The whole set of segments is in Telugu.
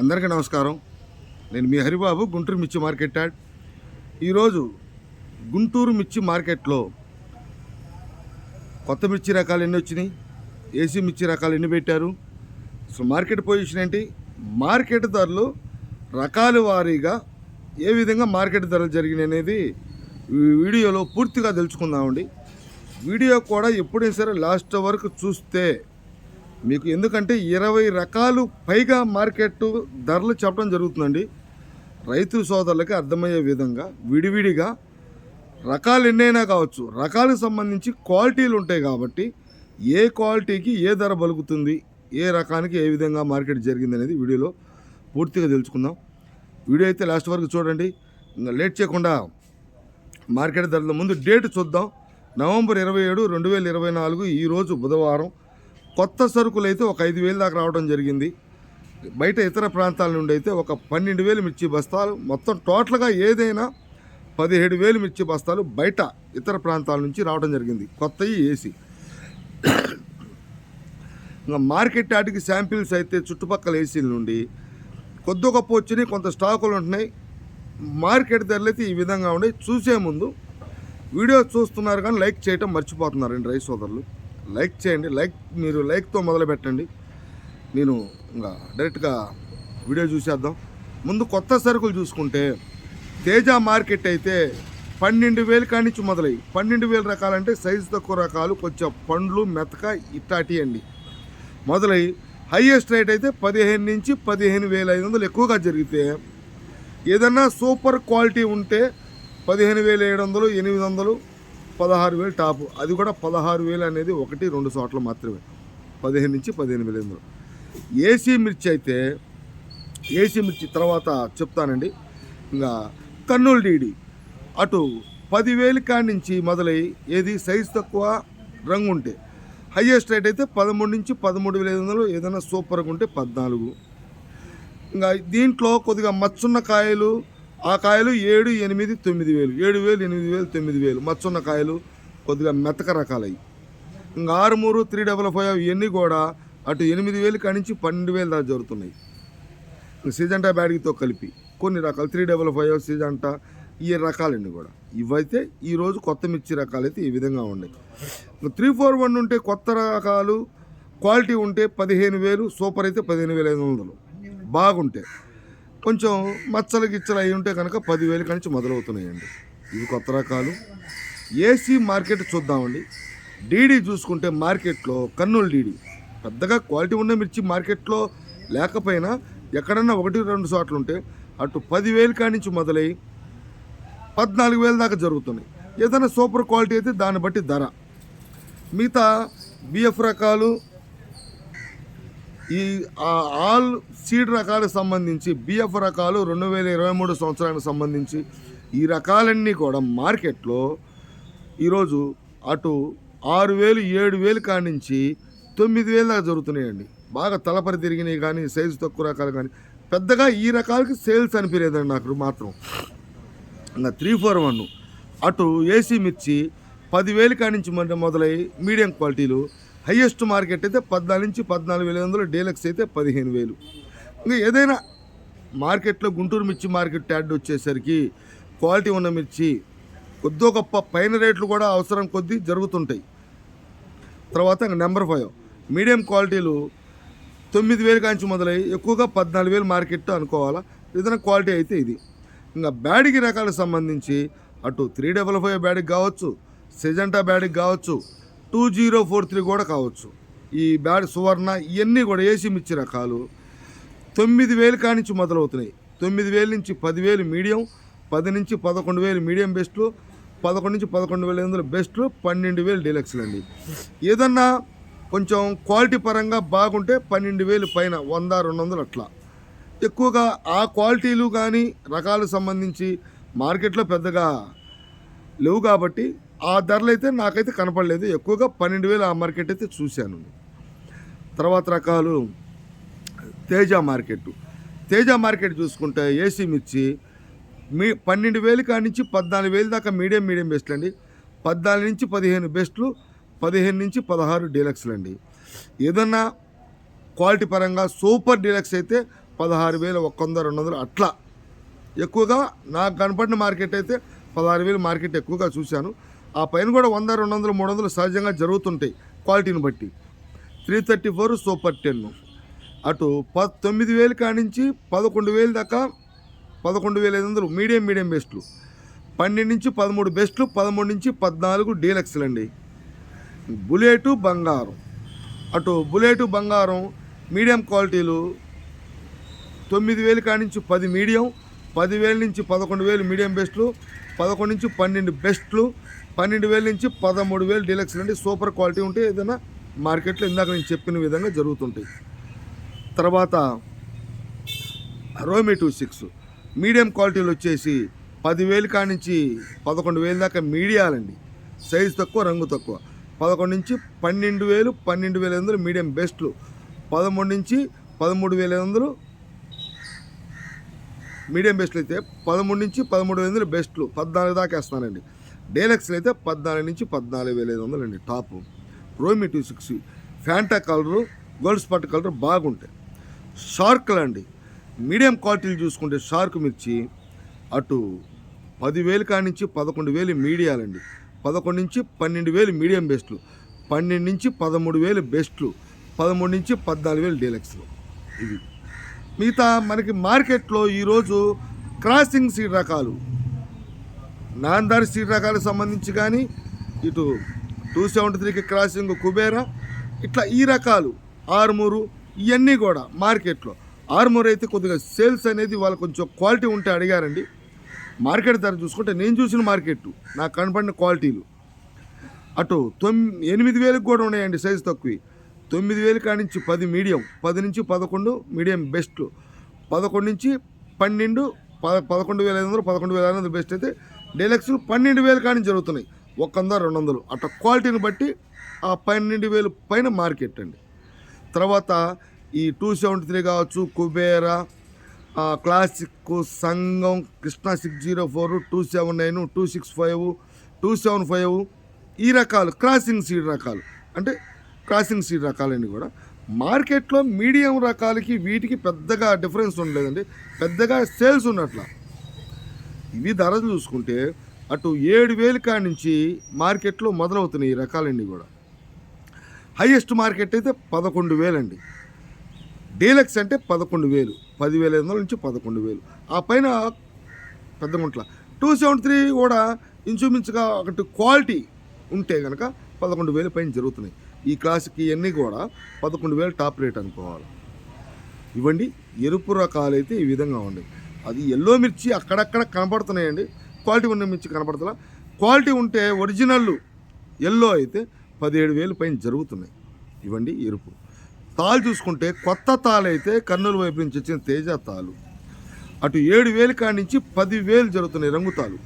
అందరికీ నమస్కారం. నేను మీ హరిబాబు గుంటూరు మిర్చి మార్కెట్ యాడ్. ఈరోజు గుంటూరు మిర్చి మార్కెట్లో కొత్త మిర్చి రకాలు ఎన్ని వచ్చినాయి? ఏసీ మిర్చి రకాలు ఎన్ని పెట్టారు? సో మార్కెట్ పొజిషన్ ఏంటి? మార్కెట్ ధరలు రకాల వారీగా ఏ విధంగా మార్కెట్ ధరలు జరిగినాయి అనేది వీడియోలో పూర్తిగా తెలుసుకుందామండి. వీడియో కూడా ఎప్పుడైనా సరే లాస్ట్ వరకు చూస్తే మీకు ఎందుకంటే ఇరవై రకాలు పైగా మార్కెట్ ధరలు చెప్పడం జరుగుతుందండి. రైతు సోదరులకి అర్థమయ్యే విధంగా విడివిడిగా రకాలు ఎన్నైనా కావచ్చు. రకాలకు సంబంధించి క్వాలిటీలు ఉంటాయి కాబట్టి ఏ క్వాలిటీకి ఏ ధర పలుకుతుంది ఏ రకానికి ఏ విధంగా మార్కెట్ జరిగింది అనేది వీడియోలో పూర్తిగా తెలుసుకుందాం. వీడియో అయితే లాస్ట్ వరకు చూడండి. ఇంకా లేట్ చేయకుండా మార్కెట్ ధరల ముందు డేట్ చూద్దాం. నవంబర్ ఇరవై ఏడు రెండు వేల ఇరవై నాలుగు ఈరోజు బుధవారం. కొత్త సరుకులు అయితే ఒక ఐదు వేలు దాకా రావడం జరిగింది. బయట ఇతర ప్రాంతాల నుండి అయితే ఒక పన్నెండు వేలు మిర్చి బస్తాలు మొత్తం టోటల్గా ఏదైనా పదిహేడు వేలు మిర్చి బస్తాలు బయట ఇతర ప్రాంతాల నుంచి రావడం జరిగింది. కొత్తవి ఏసీ. ఇంకా మార్కెట్ ఆటికి శాంపిల్స్ అయితే చుట్టుపక్కల ఏసీల నుండి కొద్ది గొప్ప వచ్చినాయి కొంత స్టాకులు ఉంటున్నాయి. మార్కెట్ ధరలు అయితే ఈ విధంగా ఉండే చూసే ముందు వీడియో చూస్తున్నారు కానీ లైక్ చేయటం మర్చిపోతున్నారండి రైస్ సోదరులు. లైక్ చేయండి. లైక్ మీరు లైక్తో మొదలు పెట్టండి నేను ఇంకా డైరెక్ట్గా వీడియో చూసేద్దాం. ముందు కొత్త సరుకులు చూసుకుంటే తేజ మార్కెట్ అయితే పన్నెండు వేలు కానించి మొదలై పన్నెండు వేల రకాలంటే సైజు తక్కువ రకాలు కొంచెం పండ్లు మెతక ఇట్టాటి అండి. మొదలై హైయెస్ట్ రేట్ అయితే పదిహేను నుంచి పదిహేను వేల ఐదు వందలు ఎక్కువగా జరిగితే ఏదన్నా సూపర్ క్వాలిటీ ఉంటే పదిహేను వేల ఏడు వందలు ఎనిమిది వందలు పదహారు వేలు టాపు. అది కూడా పదహారు వేలు అనేది ఒకటి రెండు చోట్ల మాత్రమే. పదిహేను నుంచి పదిహేను వేల ఎందులో. ఏసీ మిర్చి అయితే ఏసీ మిర్చి తర్వాత చెప్తానండి. ఇంకా కర్నూలు డీడీ. అటు పదివేలు కాడి నుంచి మొదలై ఏది సైజ్ తక్కువ రంగు ఉంటే. హయ్యెస్ట్ రేట్ అయితే పదమూడు నుంచి పదమూడు వేల ఐదు వందలు ఏదైనా సూపర్గా ఉంటే పద్నాలుగు. ఇంకా దీంట్లో కొద్దిగా మచ్చున్న కాయలు ఆ కాయలు ఏడు ఎనిమిది తొమ్మిది వేలు. ఏడు వేలు ఎనిమిది వేలు తొమ్మిది వేలు. మచ్చున్న కాయలు కొద్దిగా మెతక రకాలవి ఇంకా ఆరు మూడు త్రీ డబల్ ఫైవ్ ఇవన్నీ కూడా అటు ఎనిమిది వేలు కానించి పన్నెండు వేలు దాకా జరుగుతున్నాయి. సీజంటా సిజంటా బ్యాడ్గితో కలిపి కొన్ని రకాలు త్రీ డబల్ ఫైవ్ సీజంటా ఈ రకాలన్నీ కూడా. ఇవైతే ఈరోజు కొత్త మిర్చి రకాలు అయితే ఈ విధంగా ఉన్నాయి. త్రీ ఫోర్ వన్ ఉంటే కొత్త రకాలు క్వాలిటీ ఉంటే పదిహేను వేలు సూపర్ అయితే పదిహేను వేల ఐదు వందలు. బాగుంటే కొంచెం మచ్చలు గిచ్చలు అయి ఉంటే కనుక పదివేల నుంచి మొదలవుతున్నాయండి. ఇవి కొత్త రకాలు. ఏసీ మార్కెట్ చూద్దామండి. డీడీ చూసుకుంటే మార్కెట్లో కర్నూలు డీడీ పెద్దగా క్వాలిటీ ఉన్న మిర్చి మార్కెట్లో లేకపోయినా ఎక్కడన్నా ఒకటి రెండు చోట్ల ఉంటే అటు పదివేలు కానించి మొదలై పద్నాలుగు వేల దాకా జరుగుతున్నాయి. ఏదైనా సూపర్ క్వాలిటీ అయితే దాన్ని బట్టి ధర. మిగతా బిఎఫ్ రకాలు ఈ ఆల్ సీడ్ రకాలకు సంబంధించి బిఎఫ్ రకాలు రెండు వేల ఇరవై మూడు సంవత్సరానికి సంబంధించి ఈ రకాలన్నీ కూడా మార్కెట్లో ఈరోజు అటు ఆరు వేలు ఏడు వేలు కానించి నుంచి తొమ్మిది వేలు దాకా జరుగుతున్నాయండి. బాగా తలపరి తిరిగినాయి కానీ సైజు తక్కువ రకాలు కానీ పెద్దగా ఈ రకాలకి సేల్స్ అనిపించలేదండి నాకు మాత్రం. ఇంకా త్రీ ఫోర్ వన్ అటు ఏసీ మిర్చి పదివేలు కానించి మొదలై మీడియం క్వాలిటీలు హయ్యెస్ట్ మార్కెట్ అయితే పద్నాలుగు నుంచి పద్నాలుగు వేల వందలు డీలక్స్ అయితే పదిహేను వేలు. ఇంకా ఏదైనా మార్కెట్లో గుంటూరు మిర్చి మార్కెట్ ట్యాడ్ వచ్చేసరికి క్వాలిటీ ఉన్న మిర్చి కొద్దో గొప్ప పైన రేట్లు కూడా అవసరం కొద్దీ జరుగుతుంటాయి. తర్వాత నెంబర్ ఫైవ్ మీడియం క్వాలిటీలు తొమ్మిది వేలు కాంచి మొదలై ఎక్కువగా పద్నాలుగు వేలు మార్కెట్ అనుకోవాలా? ఏదైనా క్వాలిటీ అయితే ఇది. ఇంకా బ్యాడికి రకాలకు సంబంధించి అటు త్రీ డబల్ ఫైవ్ బ్యాడికి కావచ్చు సెజంటా బ్యాడికి కావచ్చు టూ జీరో ఫోర్ త్రీ కూడా కావచ్చు. ఈ బ్యాడ్ సువర్ణ ఇవన్నీ కూడా ఏసీ మిర్చి రకాలు తొమ్మిది వేలు కానించి మొదలవుతున్నాయి. తొమ్మిది వేల నుంచి పదివేలు మీడియం పది నుంచి పదకొండు వేలు మీడియం బెస్ట్లు పదకొండు నుంచి పదకొండు వేల ఎనిమిది బెస్ట్లు పన్నెండు వేలు డీలక్స్లు అండి ఏదన్నా కొంచెం క్వాలిటీ పరంగా బాగుంటే పన్నెండు వేలు పైన వంద రెండు వందలు అట్లా. ఎక్కువగా ఆ క్వాలిటీలు కానీ రకాలు సంబంధించి మార్కెట్లో పెద్దగా లేవు కాబట్టి ఆ ధరలు అయితే నాకైతే కనపడలేదు. ఎక్కువగా పన్నెండు వేలు ఆ మార్కెట్ అయితే చూశాను. తర్వాత రకాలు తేజ మార్కెట్. తేజ మార్కెట్ చూసుకుంటే ఏసీ మిర్చి మీ పన్నెండు వేలు కాడి నుంచి పద్నాలుగు వేలు దాకా మీడియం మీడియం బెస్ట్లు అండి. పద్నాలుగు నుంచి పదిహేను బెస్ట్లు పదిహేను నుంచి పదహారు డీలక్స్లు అండి. ఏదన్నా క్వాలిటీ పరంగా సూపర్ డీలక్స్ అయితే పదహారు వేలు ఒక వంద రెండు వందలు అట్లా. ఎక్కువగా నాకు కనపడిన మార్కెట్ అయితే పదహారు వేలు మార్కెట్ ఎక్కువగా చూశాను. ఆ పైన కూడా వంద రెండు వందలు మూడు వందలు సహజంగా జరుగుతుంటాయి క్వాలిటీని బట్టి. Three thirty four super ten. అటు ప తొమ్మిది వేలు కానించి పదకొండు వేలు దాకా పదకొండు వేల ఐదు వందలు మీడియం మీడియం బెస్ట్లు. పన్నెండు నుంచి పదమూడు బెస్ట్లు పదమూడు నుంచి పద్నాలుగు డీలక్స్లు అండి. బుల్లెటు బంగారం. అటు బుల్లెటు బంగారం మీడియం క్వాలిటీలు తొమ్మిది వేలు కానించి పది మీడియం పదివేల నుంచి పదకొండు వేలు మీడియం బెస్ట్లు పదకొండు నుంచి పన్నెండు బెస్ట్లు పన్నెండు వేల నుంచి పదమూడు వేలు డీలక్స్ అంటే సూపర్ క్వాలిటీ ఉంటే ఏదైనా మార్కెట్లో ఇందాక నేను చెప్పిన విధంగా జరుగుతుంటాయి. తర్వాత రోమి టూ సిక్స్. మీడియం క్వాలిటీలు వచ్చేసి పదివేలు కానించి పదకొండు వేలు దాకా మీడియాలండి. సైజు తక్కువ రంగు తక్కువ. పదకొండు నుంచి పన్నెండు వేలు పన్నెండు వేల ఐదు వందలు మీడియం బెస్ట్లు. పదమూడు నుంచి పదమూడు వేల ఐదు వందలు మీడియం బెస్ట్లు అయితే పదమూడు నుంచి పదమూడు వేల బెస్ట్లు పద్నాలుగు దాకా వేస్తానండి డేలక్స్లు అయితే పద్నాలుగు నుంచి పద్నాలుగు వేల ఐదు వందలు అండి top. రోమి two six Fanta colour Gold Spot colour బాగుంటాయి. షార్క్లు అండి. మీడియం క్వాలిటీలు చూసుకుంటే షార్క్ మిర్చి అటు పదివేలు కానించి పదకొండు వేలు మీడియాలండి పదకొండు నుంచి పన్నెండు వేలు మీడియం బెస్ట్లు. పన్నెండు నుంచి పదమూడు వేలు బెస్ట్లు. పదమూడు నుంచి పద్నాలుగు వేలు డీలక్స్లు. ఇవి. మిగతా మనకి మార్కెట్లో ఈరోజు క్రాసింగ్ సీడ్ రకాలు నాందార్ సీడ్ రకాలకు సంబంధించి కానీ ఇటు టూ సెవెంటీ త్రీకి క్రాసింగ్ కుబేరా ఇట్లా ఈ రకాలు ఆర్మూరు ఇవన్నీ కూడా మార్కెట్లో. ఆర్మూర్ అయితే కొద్దిగా సేల్స్ అనేది వాళ్ళు కొంచెం క్వాలిటీ ఉంటే అడిగారండి. మార్కెట్ ధర చూసుకుంటే నేను చూసిన మార్కెట్ నాకు కనపడిన క్వాలిటీలు. అటు తొమ్మిది ఎనిమిది వేలకు కూడా ఉన్నాయండి సైజు తక్కువ. తొమ్మిది వేలు కానించి పది మీడియం పది నుంచి పదకొండు మీడియం బెస్ట్. పదకొండు నుంచి పన్నెండు పద పదకొండు వేల ఐదు వందలు పదకొండు వేల ఐదు వందలు బెస్ట్ అయితే డీలక్స్ పన్నెండు వేలు కానీ జరుగుతున్నాయి. ఒక వంద రెండు వందలు. అట్లా క్వాలిటీని బట్టి ఆ పన్నెండు వేలు పైన మార్కెట్ అండి. తర్వాత ఈ టూ సెవెంటీ త్రీ కావచ్చు కుబేరా ఆ, క్లాసిక్ సంఘం Krishna six zero four two seven nine two six five two seven five ఈ రకాలు క్రాసింగ్ సీడ్ రకాలు. అంటే క్రాసింగ్ సీడ్ రకాలన్నీ కూడా. మార్కెట్లో మీడియం రకాలకి వీటికి పెద్దగా డిఫరెన్స్ ఉండలేదండి. పెద్దగా సేల్స్ ఉన్నట్ల. ఇవి ధరలు చూసుకుంటే అటు ఏడు వేలు కాడి నుంచి మార్కెట్లో మొదలవుతున్నాయి ఈ రకాలన్నీ కూడా. హైయెస్ట్ మార్కెట్ అయితే పదకొండు వేలండి. డీలక్స్ అంటే పదకొండు వేలు. పదివేల ఐదు వందల నుంచి పదకొండు వేలు. ఆ పైన పెద్ద గుంట్ల. టూ సెవెంటీ త్రీ కూడా ఇంచుమించుగా ఒకటి క్వాలిటీ ఉంటే కనుక పదకొండు వేలు పైన జరుగుతున్నాయి. ఈ క్లాస్కి ఇవన్నీ కూడా పదకొండు వేలు టాప్ రేట్ అనుకోవాలి. ఇవ్వండి ఎరుపు రకాలు అయితే ఈ విధంగా ఉన్నాయి. అది ఎల్లో మిర్చి అక్కడక్కడ కనపడుతున్నాయండి. క్వాలిటీ ఉన్న మిర్చి కనపడుతున్నా క్వాలిటీ ఉంటే ఒరిజినల్ ఎల్లో అయితే పదిహేడు వేలు పైన జరుగుతున్నాయి. ఇవ్వండి ఎరుపు. తాలు చూసుకుంటే కొత్త తాలు అయితే కర్నూలు వైపు నుంచి వచ్చిన తేజ తాలు. అటు ఏడు వేలు కాడి నుంచి పదివేలు జరుగుతున్నాయి రంగు తాళ్ళు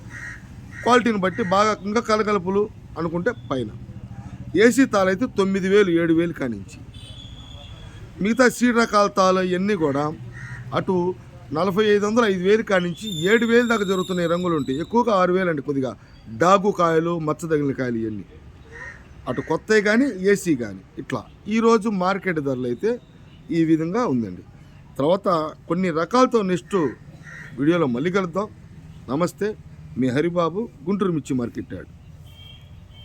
క్వాలిటీని బట్టి బాగా ఇంకా కలగలుపులు అనుకుంటే పైన. ఏసీ తాళ అయితే తొమ్మిది వేలు ఏడు వేలు కానించి. మిగతా సీడ్ రకాల తాళ ఇవన్నీ కూడా అటు నలభై ఐదు వందలు ఐదు వేలు కానించి ఏడు వేలు దాకా జరుగుతున్నాయి రంగులు ఉంటాయి ఎక్కువగా ఆరు వేలు అండి కొద్దిగా. డాగు కాయలు మచ్చ తగిలిన కాయలు ఇవన్నీ. అటు కొత్తవి కానీ ఏసీ కానీ ఇట్లా. ఈరోజు మార్కెట్ ధరలు అయితే ఈ విధంగా ఉందండి. తర్వాత కొన్ని రకాలతో నెక్స్ట్ వీడియోలో మళ్ళీ కలుద్దాం. నమస్తే. మీ హరిబాబు గుంటూరు మిర్చి మార్కెట్ యార్డ్.